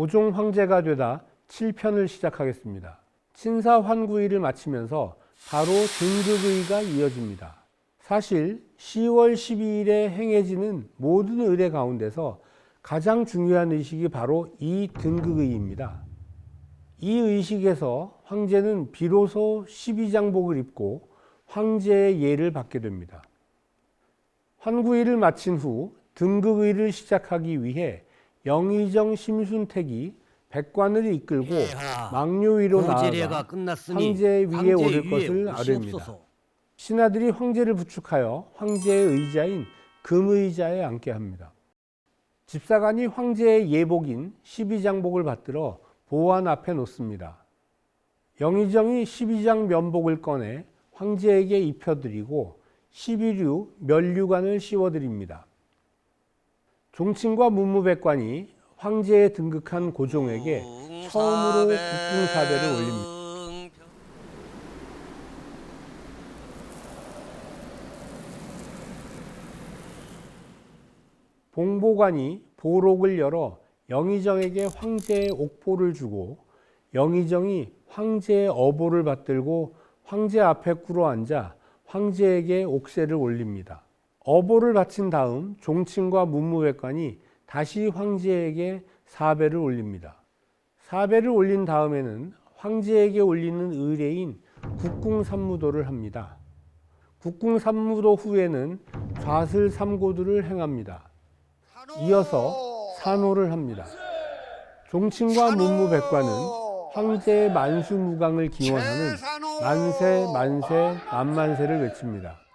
고종 황제가 되다 7편을 시작하겠습니다. 친사 환구의를 마치면서 바로 등극의가 이어집니다. 사실 10월 12일에 행해지는 모든 의례 가운데서 가장 중요한 의식이 바로 이 등극의입니다. 이 의식에서 황제는 비로소 12장복을 입고 황제의 예를 받게 됩니다. 환구의를 마친 후 등극의를 시작하기 위해 영의정 심순택이 백관을 이끌고 폐하, 망료 위로 공제례가 나아가 황제 위에 오를 것을. 아뢰입니다. 신하들이 황제를 부축하여 황제의 의자인 금의자에 앉게 합니다. 집사관이 황제의 예복인 12장복을 받들어 보안 앞에 놓습니다. 영의정이 12장 면복을 꺼내 황제에게 입혀드리고 12류 면류관을 씌워드립니다. 종친과 문무백관이 황제에 등극한 고종에게 처음으로 국궁사배를 올립니다. 봉보관이 보록을 열어 영의정에게 황제의 옥보를 주고 영의정이 황제의 어보를 받들고 황제 앞에 꿇어 앉아 황제에게 옥새를 올립니다. 어보를 바친 다음 종친과 문무백관이 다시 황제에게 사배를 올립니다. 사배를 올린 다음에는 황제에게 올리는 의례인 국궁삼무도를 합니다. 국궁삼무도 후에는 좌슬 삼고두를 행합니다. 이어서 산호를 합니다. 종친과 문무백관은 황제의 만수무강을 기원하는 만세 만세 만만세를 외칩니다.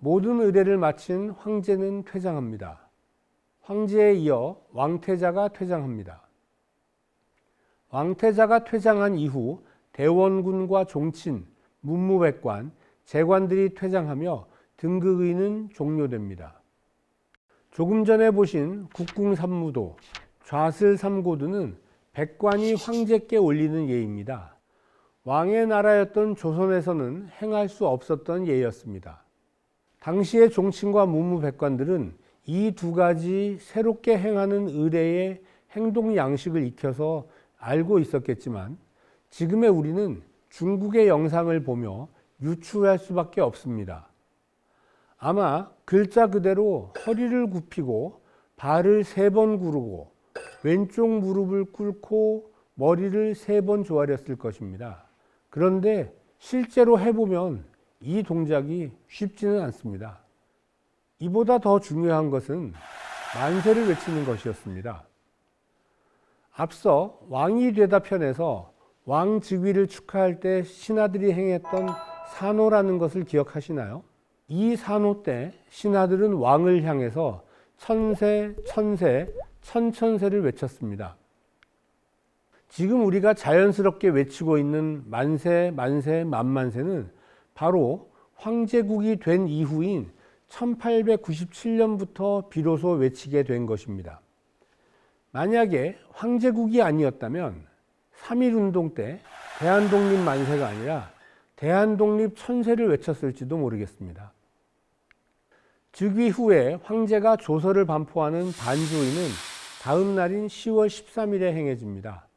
모든 의례를 마친 황제는 퇴장합니다. 황제에 이어 왕태자가 퇴장합니다. 왕태자가 퇴장한 이후 대원군과 종친, 문무백관, 재관들이 퇴장하며 등극의는 종료됩니다. 조금 전에 보신 국궁삼무도, 좌슬삼고두는 백관이 황제께 올리는 예입니다. 왕의 나라였던 조선에서는 행할 수 없었던 예였습니다. 당시의 종친과 문무백관들은 이 두 가지 새롭게 행하는 의례의 행동 양식을 익혀서 알고 있었겠지만 지금의 우리는 중국의 영상을 보며 유추할 수밖에 없습니다. 아마 글자 그대로 허리를 굽히고 발을 세 번 구르고 왼쪽 무릎을 꿇고 머리를 세 번 조아렸을 것입니다. 그런데 실제로 해보면 이 동작이 쉽지는 않습니다. 이보다 더 중요한 것은 만세를 외치는 것이었습니다. 앞서 왕이 되다 편에서 왕 즉위를 축하할 때 신하들이 행했던 산호라는 것을 기억하시나요? 이 산호 때 신하들은 왕을 향해서 천세, 천세, 천천세를 외쳤습니다. 지금 우리가 자연스럽게 외치고 있는 만세, 만세, 만만세는 바로 황제국이 된 이후인 1897년부터 비로소 외치게 된 것입니다. 만약에 황제국이 아니었다면 3.1운동 때 대한독립 만세가 아니라 대한독립 천세를 외쳤을지도 모르겠습니다. 즉위 후에 황제가 조서를 반포하는 반주의는 다음 날인 10월 13일에 행해집니다.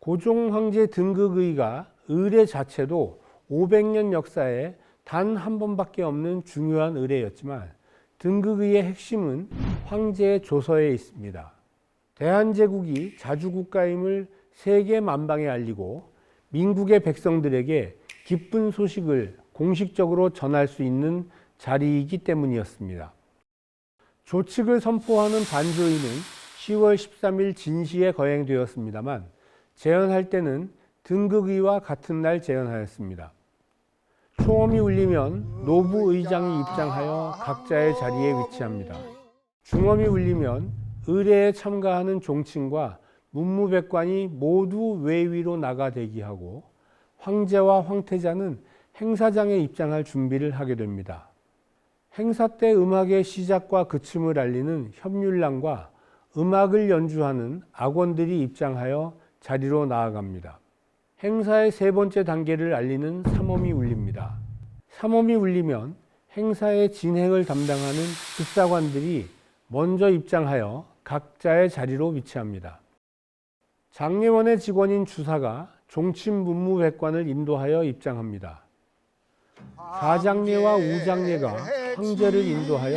고종 황제 등극의가 의례 자체도 500년 역사에 단 한 번밖에 없는 중요한 의례였지만 등극의의 핵심은 황제의 조서에 있습니다. 대한제국이 자주국가임을 세계 만방에 알리고 민국의 백성들에게 기쁜 소식을 공식적으로 전할 수 있는 자리이기 때문이었습니다. 조칙을 선포하는 반조의는 10월 13일 진시에 거행되었습니다만 재현할 때는 등극의와 같은 날 재현하였습니다. 초음이 울리면 노부 의장이 입장하여 각자의 자리에 위치합니다. 중엄이 울리면 의례에 참가하는 종친과 문무백관이 모두 외위로 나가 대기하고 황제와 황태자는 행사장에 입장할 준비를 하게 됩니다. 행사 때 음악의 시작과 그침을 알리는 협률랑과 음악을 연주하는 악원들이 입장하여 자리로 나아갑니다. 행사의 세 번째 단계를 알리는 삼엄이 울립니다. 삼엄이 울리면 행사의 진행을 담당하는 집사관들이 먼저 입장하여 각자의 자리로 위치합니다. 장례원의 직원인 주사가 종친 문무백관을 인도하여 입장합니다. 사장례와 우장례가 황제를 인도하여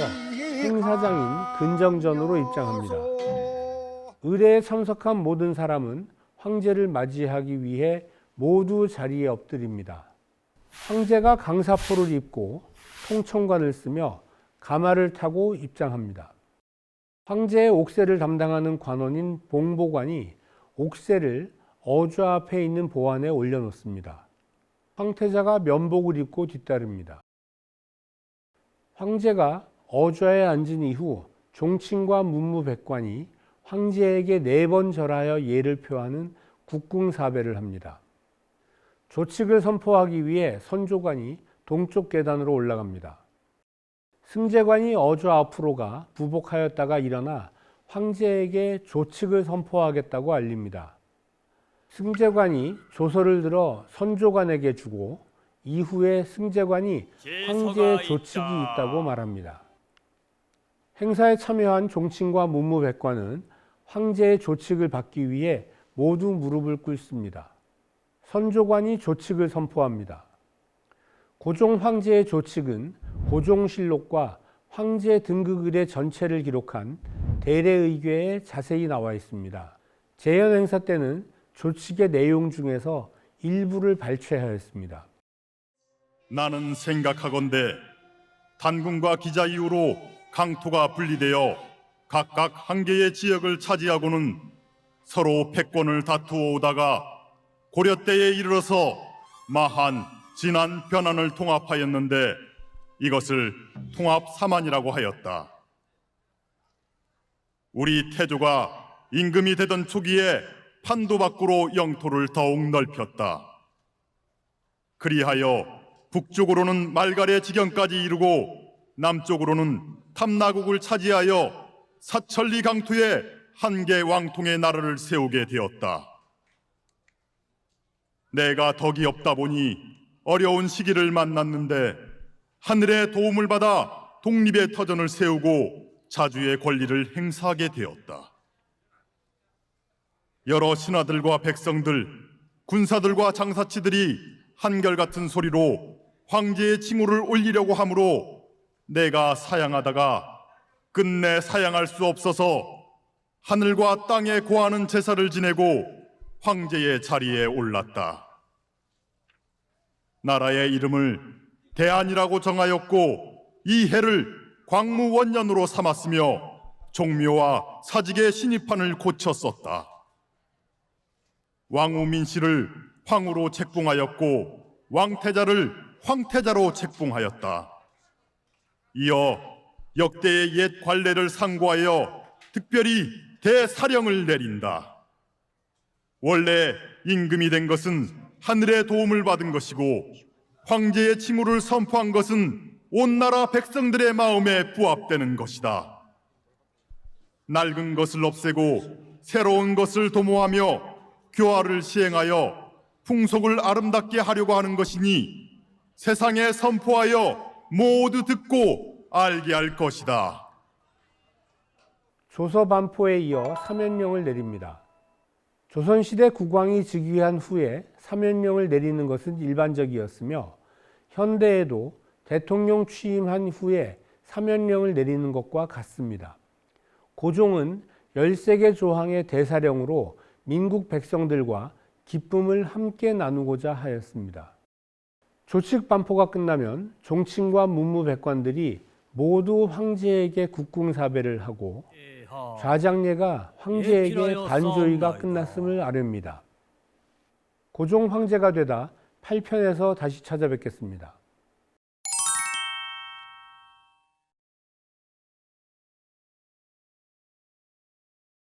행사장인 근정전으로 입장합니다. 의례에 참석한 모든 사람은 황제를 맞이하기 위해 모두 자리에 엎드립니다. 황제가 강사포를 입고 통청관을 쓰며 가마를 타고 입장합니다. 황제의 옥새를 담당하는 관원인 봉보관이 옥새를 어좌 앞에 있는 보안에 올려놓습니다. 황태자가 면복을 입고 뒤따릅니다. 황제가 어좌에 앉은 이후 종친과 문무백관이 황제에게 네 번 절하여 예를 표하는 국궁사배를 합니다. 조칙을 선포하기 위해 선조관이 동쪽 계단으로 올라갑니다. 승제관이 어좌 앞으로 가 부복하였다가 일어나 황제에게 조칙을 선포하겠다고 알립니다. 승제관이 조서를 들어 선조관에게 주고 이후에 승제관이 황제의 조칙이 있다고 말합니다. 행사에 참여한 종친과 문무백관은 황제의 조칙을 받기 위해 모두 무릎을 꿇습니다. 선조관이 조칙을 선포합니다. 고종 황제의 조칙은 고종실록과 황제 등극의례 전체를 기록한 대례의궤에 자세히 나와 있습니다. 재현 행사 때는 조칙의 내용 중에서 일부를 발췌하였습니다. 나는 생각하건대 단군과 기자 이후로 강토가 분리되어 각각 한 개의 지역을 차지하고는 서로 패권을 다투어 오다가 고려 때에 이르러서 마한 진한 변환을 통합하였는데 이것을 통합 사만이라고 하였다. 우리 태조가 임금이 되던 초기에 판도 밖으로 영토를 더욱 넓혔다. 그리하여 북쪽으로는 말갈의 지경까지 이르고 남쪽으로는 탐나국을 차지하여 사천리 강토에 한 개 왕통의 나라를 세우게 되었다. 내가 덕이 없다 보니 어려운 시기를 만났는데 하늘의 도움을 받아 독립의 터전을 세우고 자주의 권리를 행사하게 되었다. 여러 신하들과 백성들, 군사들과 장사치들이 한결같은 소리로 황제의 칭호를 올리려고 하므로 내가 사양하다가 끝내 사양할 수 없어서 하늘과 땅에 고하는 제사를 지내고 황제의 자리에 올랐다. 나라의 이름을 대안이라고 정하였고 이 해를 광무원년으로 삼았으며 종묘와 사직의 신입판을 고쳤었다. 왕우민 씨를 황후로 책봉하였고 왕태자를 황태자로 책봉하였다. 이어 역대의 옛 관례를 상고하여 특별히 대사령을 내린다. 원래 임금이 된 것은 하늘의 도움을 받은 것이고 황제의 칭호를 선포한 것은 온 나라 백성들의 마음에 부합되는 것이다. 낡은 것을 없애고 새로운 것을 도모하며 교화를 시행하여 풍속을 아름답게 하려고 하는 것이니 세상에 선포하여 모두 듣고 알게 할 것이다. 조서 반포에 이어 사면령을 내립니다. 조선시대 국왕이 즉위한 후에 사면령을 내리는 것은 일반적이었으며 현대에도 대통령 취임한 후에 사면령을 내리는 것과 같습니다. 고종은 13개 조항의 대사령으로 민국 백성들과 기쁨을 함께 나누고자 하였습니다. 조칙 반포가 끝나면 종친과 문무백관들이 모두 황제에게 국궁사배를 하고 좌장례가 황제에게 반조위가 싸움나이다. 끝났음을 아렵니다. 고종 황제가 되다 8편에서 다시 찾아뵙겠습니다.